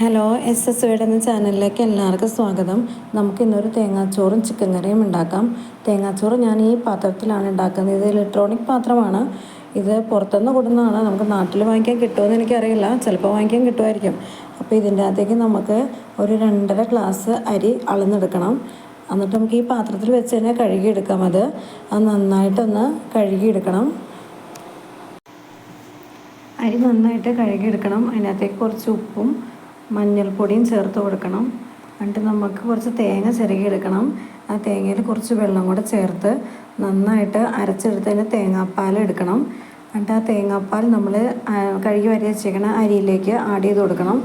Hello S S വീട് എന്ന ചാനലിലേക്ക് എല്ലാവർക്കും സ്വാഗതം. നമുക്ക് ഇന്നൊരു തേങ്ങാച്ചോറും ചിക്കൻ കറിയും ഉണ്ടാക്കാം. തേങ്ങാച്ചോറ് ഞാൻ ഈ പാത്രത്തിലാണ് ഉണ്ടാക്കുന്നത്. ഇത് ഇലക്ട്രോണിക് പാത്രമാണ്. ഇത് പുറത്തുനിന്ന് കൊടുക്കുന്നതാണ് നമുക്ക് നാട്ടിൽ വാങ്ങിക്കാൻ കിട്ടുമെന്ന് എനിക്കറിയില്ല. ചിലപ്പോൾ വാങ്ങിക്കാൻ കിട്ടുമായിരിക്കും. അപ്പോൾ ഇതിന്റെ അകത്തേക്ക് നമുക്ക് ഒരു രണ്ടര ഗ്ലാസ് അരി അളന്നെടുക്കണം. എന്നിട്ട് നമുക്ക് ഈ പാത്രത്തിൽ വെച്ച് തന്നെ കഴുകിയെടുക്കാം അത്. അത് നന്നായിട്ടൊന്ന് കഴുകിയെടുക്കണം. അരി നന്നായിട്ട് കഴുകിയെടുക്കണം. അതിനകത്തേക്ക് കുറച്ച് ഉപ്പും മഞ്ഞൾപ്പൊടിയും ചേർത്ത് കൊടുക്കണം. എന്നിട്ട് നമുക്ക് കുറച്ച് തേങ്ങ ചിരകിയെടുക്കണം ആ തേങ്ങയിൽ കുറച്ച് വെള്ളം കൂടെ ചേർത്ത് നന്നായിട്ട് അരച്ചെടുത്തതിന് തേങ്ങാപ്പാൽ എടുക്കണം. എന്നിട്ട് ആ തേങ്ങാപ്പാൽ നമ്മൾ കഴുകി വരി വെച്ചേക്കണ അരിയിലേക്ക് ആഡ് ചെയ്ത് കൊടുക്കണം.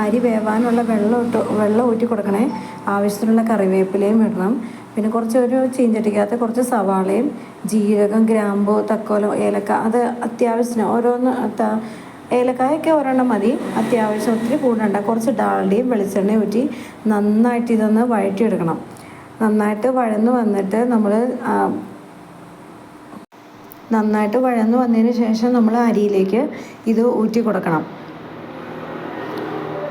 അരി വേവാനുള്ള വെള്ളം ഇട്ട് വെള്ളം ഊറ്റി കൊടുക്കണേ. ആവശ്യത്തിനുള്ള കറിവേപ്പിലയും ഇടണം. പിന്നെ കുറച്ച് ഒരു ചീഞ്ചട്ടിക്കകത്ത് കുറച്ച് സവാളയും ജീരകം ഗ്രാമ്പു തക്കോലം ഏലക്ക അത് അത്യാവശ്യത്തിന് ഓരോന്ന് ഏലക്കായൊക്കെ ഒരെണ്ണം മതി. അത്യാവശ്യം ഒത്തിരി കൂടണ്ട. കുറച്ച് ഡാൾഡയും വെളിച്ചെണ്ണയും ഊറ്റി നന്നായിട്ട് ഇതൊന്ന് വഴറ്റിയെടുക്കണം. നന്നായിട്ട് വഴന്ന് വന്നിട്ട് നമ്മൾ നന്നായിട്ട് വഴന്ന് വന്നതിന് ശേഷം നമ്മൾ അരിയിലേക്ക് ഇത് ഊറ്റി കൊടുക്കണം.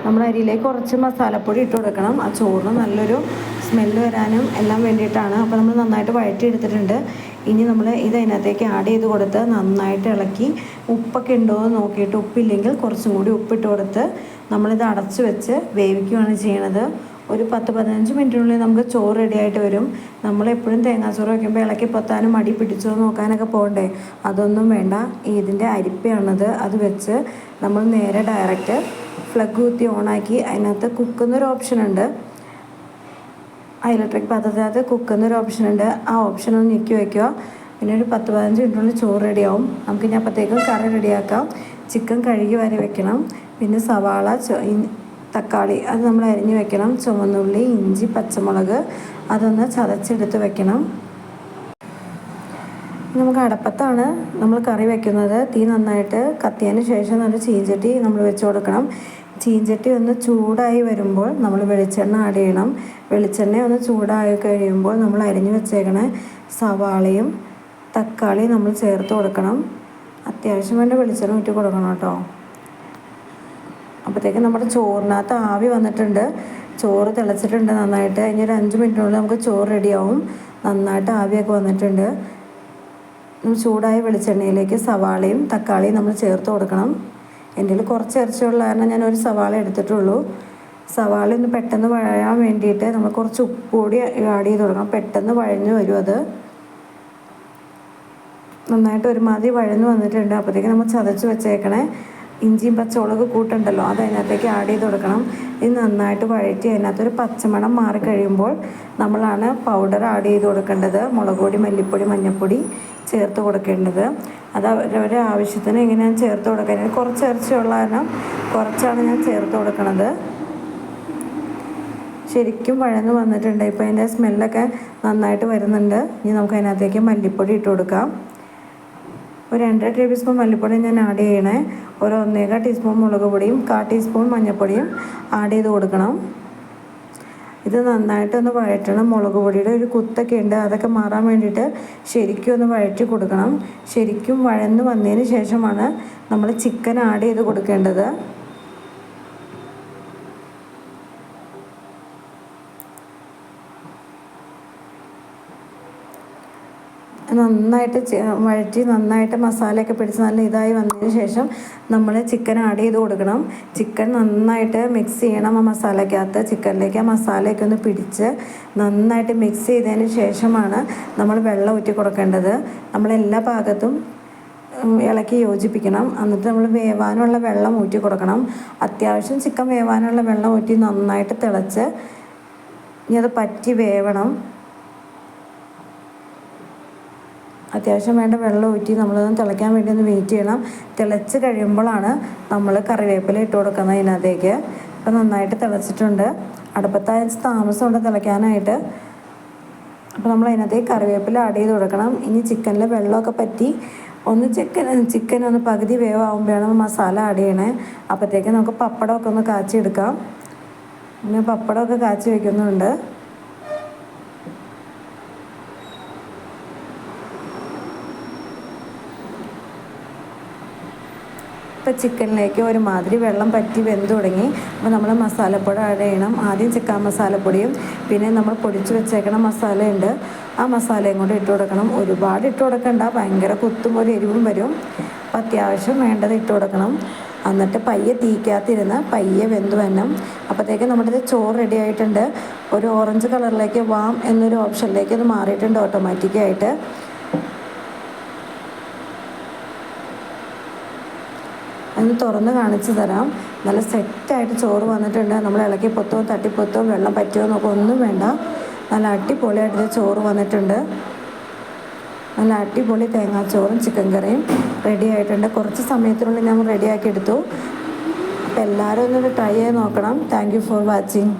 നമ്മൾ അരിയിലേക്ക് കുറച്ച് മസാലപ്പൊടി ഇട്ട് കൊടുക്കണം. ആ ചോറിന് നല്ലൊരു സ്മെല്ല് വരാനും എല്ലാം വേണ്ടിയിട്ടാണ്. അപ്പോൾ നമ്മൾ നന്നായിട്ട് വഴറ്റി എടുത്തിട്ടുണ്ട് ഇനി നമ്മൾ ഇത് അതിനകത്തേക്ക് ആഡ് ചെയ്ത് കൊടുത്ത് നന്നായിട്ട് ഇളക്കി ഉപ്പൊക്കെ ഉണ്ടോ എന്ന് നോക്കിയിട്ട് ഉപ്പില്ലെങ്കിൽ കുറച്ചും കൂടി ഉപ്പിട്ട് കൊടുത്ത് നമ്മളിത് അടച്ചു വെച്ച് വേവിക്കുകയാണ് ചെയ്യണത്. ഒരു പത്ത് പതിനഞ്ച് മിനിറ്റിനുള്ളിൽ നമുക്ക് ചോറ് റെഡിയായിട്ട് വരും. നമ്മളെപ്പോഴും തേങ്ങാച്ചോറ് വയ്ക്കുമ്പോൾ ഇളക്കി പൊത്താനും മടി പിടിച്ചോ നോക്കാനൊക്കെ പോകണ്ടേ? അതൊന്നും വേണ്ട. ഇതിന്റെ അരിപ്പയാണത്. അത് വെച്ച് നമ്മൾ നേരെ ഡയറക്റ്റ് ഫ്ലഗ് കുത്തി ഓണാക്കി അതിനകത്ത് കുക്കുന്നൊരു ഓപ്ഷൻ ഉണ്ട്. ആ ഇലക്ട്രിക് പാത്രത്തിനകത്ത് കുക്കുന്നൊരു ഓപ്ഷൻ ഉണ്ട്. ആ ഓപ്ഷൻ ഒന്ന് ഞെക്കി വയ്ക്കുക പിന്നെ ഒരു പത്ത് പതിനഞ്ച് മിനിറ്റിനുള്ളിൽ ചോറ് റെഡിയാവും നമുക്ക് ഇനി അപ്പോഴത്തേക്കും കറി റെഡിയാക്കാം ചിക്കൻ കഴുകി വരെ വെക്കണം. പിന്നെ സവാള തക്കാളി അത് നമ്മൾ അരിഞ്ഞ് വെക്കണം. ചുവന്നുള്ളി ഇഞ്ചി പച്ചമുളക് അതൊന്ന് ചതച്ചെടുത്ത് വെക്കണം. നമുക്ക് അടപ്പത്താണ് നമ്മൾ കറി വെക്കുന്നത്. തീ നന്നായിട്ട് കത്തിയതിന് ശേഷം നല്ല ചീഞ്ചട്ടി നമ്മൾ വെച്ച് കൊടുക്കണം. ചീഞ്ചട്ടി ഒന്ന് ചൂടായി വരുമ്പോൾ നമ്മൾ വെളിച്ചെണ്ണ ആഡ് ചെയ്യണം. വെളിച്ചെണ്ണ ഒന്ന് ചൂടായി കഴിയുമ്പോൾ നമ്മൾ അരിഞ്ഞു വെച്ചേക്കണ സവാളയും തക്കാളിയും നമ്മൾ ചേർത്ത് കൊടുക്കണം. അത്യാവശ്യം വേണ്ട വെളിച്ചെണ്ണ ഊറ്റി കൊടുക്കണം കേട്ടോ. അപ്പോഴത്തേക്കും നമ്മുടെ ചോറിനകത്ത് ആവി വന്നിട്ടുണ്ട്. ചോറ് തിളച്ചിട്ടുണ്ട് നന്നായിട്ട്. ഇനി ഒരു അഞ്ച് മിനിറ്റിനുള്ളിൽ നമുക്ക് ചോറ് റെഡിയാവും നന്നായിട്ട് ആവിയൊക്കെ വന്നിട്ടുണ്ട്. ചൂടായ വെളിച്ചെണ്ണയിലേക്ക് സവാളയും തക്കാളിയും നമ്മൾ ചേർത്ത് കൊടുക്കണം. എന്റെ കയ്യിൽ കുറച്ച് ഇറച്ചിയുള്ള. കാരണം ഞാൻ ഒരു സവാള എടുത്തിട്ടുള്ളൂ. സവാള ഒന്ന് പെട്ടെന്ന് വഴയാൻ വേണ്ടിയിട്ട് നമ്മൾ കുറച്ച് ഉപ്പ് കൂടി ആഡ് ചെയ്ത് കൊടുക്കണം. പെട്ടെന്ന് വഴഞ്ഞു വരും അത്. നന്നായിട്ട് ഒരുമാതിരി വഴഞ്ഞു വന്നിട്ടുണ്ട്. അപ്പോഴത്തേക്ക് നമ്മൾ ചതച്ച് വെച്ചേക്കണേ. ഇഞ്ചിയും പച്ചമുളക് കൂട്ടുണ്ടല്ലോ അത് അതിനകത്തേക്ക് ആഡ് ചെയ്ത് കൊടുക്കണം. ഇത് നന്നായിട്ട് വഴറ്റി അതിനകത്തൊരു പച്ചമണം മാറി കഴിയുമ്പോൾ നമ്മളാണ് പൗഡർ ആഡ് ചെയ്ത് കൊടുക്കേണ്ടത്. മുളക് പൊടി മല്ലിപ്പൊടി മഞ്ഞൾപ്പൊടി ചേർത്ത് കൊടുക്കേണ്ടത്. അത് അവരവരുടെ ആവശ്യത്തിന് എങ്ങനെയാണ് ചേർത്ത് കൊടുക്കുന്നത് കുറച്ച് ഇറച്ചിയുള്ള കാരണം കുറച്ചാണ് ഞാൻ ചേർത്ത് കൊടുക്കുന്നത് ശരിക്കും വഴന്ന് വന്നിട്ടുണ്ട്. ഇപ്പോൾ അതിന്റെ സ്മെല്ലൊക്കെ നന്നായിട്ട് വരുന്നുണ്ട്. ഇനി നമുക്ക് അതിനകത്തേക്ക് മല്ലിപ്പൊടി ഇട്ട് കൊടുക്കാം. ഒരു രണ്ടര ടേബിൾ സ്പൂൺ മല്ലിപ്പൊടി ഞാൻ ആഡ് ചെയ്യണേ. ഒരു ഒന്നേകാൽ ടീസ്പൂൺ മുളക് പൊടിയും കാ ടീസ്പൂൺ മഞ്ഞൾപ്പൊടിയും ആഡ് ചെയ്ത് കൊടുക്കണം. ഇത് നന്നായിട്ടൊന്ന് വഴറ്റണം. മുളക് പൊടിയുടെ ഒരു കുത്തൊക്കെ ഉണ്ട്. അതൊക്കെ മാറാൻ വേണ്ടിയിട്ട് ശരിക്കും ഒന്ന് വഴറ്റി കൊടുക്കണം. ശരിക്കും വഴന്ന് വന്നതിന് ശേഷമാണ് നമ്മൾ ചിക്കൻ ആഡ് ചെയ്ത് കൊടുക്കേണ്ടത്. നന്നായിട്ട് വഴറ്റി നന്നായിട്ട് മസാലയൊക്കെ പിടിച്ച് നല്ല ഇതായി വന്നതിന് ശേഷം നമ്മൾ ചിക്കൻ ആഡ് ചെയ്ത് കൊടുക്കണം. ചിക്കൻ നന്നായിട്ട് മിക്സ് ചെയ്യണം ആ മസാലയ്ക്കകത്ത്. ചിക്കനിലേക്ക് ആ മസാലയൊക്കെ ഒന്ന് പിടിച്ച് നന്നായിട്ട് മിക്സ് ചെയ്തതിന് ശേഷമാണ് നമ്മൾ വെള്ളം ഊറ്റി കൊടുക്കേണ്ടത്. നമ്മളെല്ലാ ഭാഗത്തും ഇളക്കി യോജിപ്പിക്കണം. എന്നിട്ട് നമ്മൾ വേവാനുള്ള വെള്ളം ഊറ്റി കൊടുക്കണം. അത്യാവശ്യം ചിക്കൻ വേവാനുള്ള വെള്ളം ഊറ്റി നന്നായിട്ട് തിളച്ച് ഇനി അത് പറ്റി വേവണം. അത്യാവശ്യം വേണ്ട വെള്ളം ഊറ്റി നമ്മളതൊന്ന് തിളയ്ക്കാൻ വേണ്ടി ഒന്ന് വെയിറ്റ് ചെയ്യണം. തിളച്ച് കഴിയുമ്പോഴാണ് നമ്മൾ കറിവേപ്പില ഇട്ട് കൊടുക്കുന്നത് അതിനകത്തേക്ക് അപ്പോൾ നന്നായിട്ട് തിളച്ചിട്ടുണ്ട്. അടുപ്പത്തായ താമസമുണ്ട് തിളയ്ക്കാനായിട്ട്. അപ്പോൾ നമ്മൾ അതിനകത്തേക്ക് കറിവേപ്പില ആഡ് ചെയ്ത് കൊടുക്കണം. ഇനി ചിക്കനിൽ വെള്ളമൊക്കെ പറ്റി ഒന്ന് ചിക്കൻ ചിക്കൻ ഒന്ന് പകുതി വേവാകുമ്പോഴാണ് മസാല ആഡ് ചെയ്യണേ. അപ്പോഴത്തേക്ക് നമുക്ക് പപ്പടമൊക്കെ ഒന്ന് കാച്ചി എടുക്കാം പിന്നെ പപ്പടമൊക്കെ കാച്ചി വയ്ക്കുന്നുണ്ട് ഇപ്പോൾ ചിക്കനിലേക്ക് ഒരുമാതിരി വെള്ളം പറ്റി വെന്ത് തുടങ്ങി. അപ്പോൾ നമ്മൾ മസാലപ്പൊടി ആഡ് ചെയ്യണം. ആദ്യം ചിക്കൻ മസാലപ്പൊടിയും പിന്നെ നമ്മൾ പൊടിച്ച് വെച്ചേക്കണ മസാലയുണ്ട്. ആ മസാലയും കൂടെ ഇട്ട് കൊടുക്കണം. ഒരുപാട് ഇട്ട് കൊടുക്കണ്ട. ഭയങ്കര കുത്തും ഒരു എരിവും വരും. അപ്പോൾ അത്യാവശ്യം വേണ്ടത് ഇട്ട് കൊടുക്കണം. എന്നിട്ട് പയ്യെ തീക്കാത്തിരുന്ന് പയ്യെ വെന്ത് വരണം. അപ്പോഴത്തേക്ക് നമ്മുടെ ചോറ് റെഡി ആയിട്ടുണ്ട്. ഒരു ഓറഞ്ച് കളറിലേക്ക് വാം എന്നൊരു ഓപ്ഷനിലേക്ക് അത് മാറിയിട്ടുണ്ട് ഓട്ടോമാറ്റിക്കായിട്ട് ഒന്ന് തുറന്ന് കാണിച്ചു തരാം. നല്ല സെറ്റായിട്ട് ചോറ് വന്നിട്ടുണ്ട്. നമ്മൾ ഇളക്കി പൊത്തോ തട്ടിപ്പൊത്തോ വെള്ളം പറ്റുമോ എന്നൊക്കെ ഒന്നും വേണ്ട. നല്ല അടിപൊളിയായിട്ട് ചോറ് വന്നിട്ടുണ്ട്. നല്ല അടിപൊളി തേങ്ങാച്ചോറും ചിക്കൻ കറിയും റെഡി ആയിട്ടുണ്ട്. കുറച്ച് സമയത്തിനുള്ളിൽ ഞാൻ റെഡിയാക്കി എടുത്തു. അപ്പോൾ എല്ലാവരും ഒന്നൊരു ട്രൈ ചെയ്ത് നോക്കണം. Thank for watching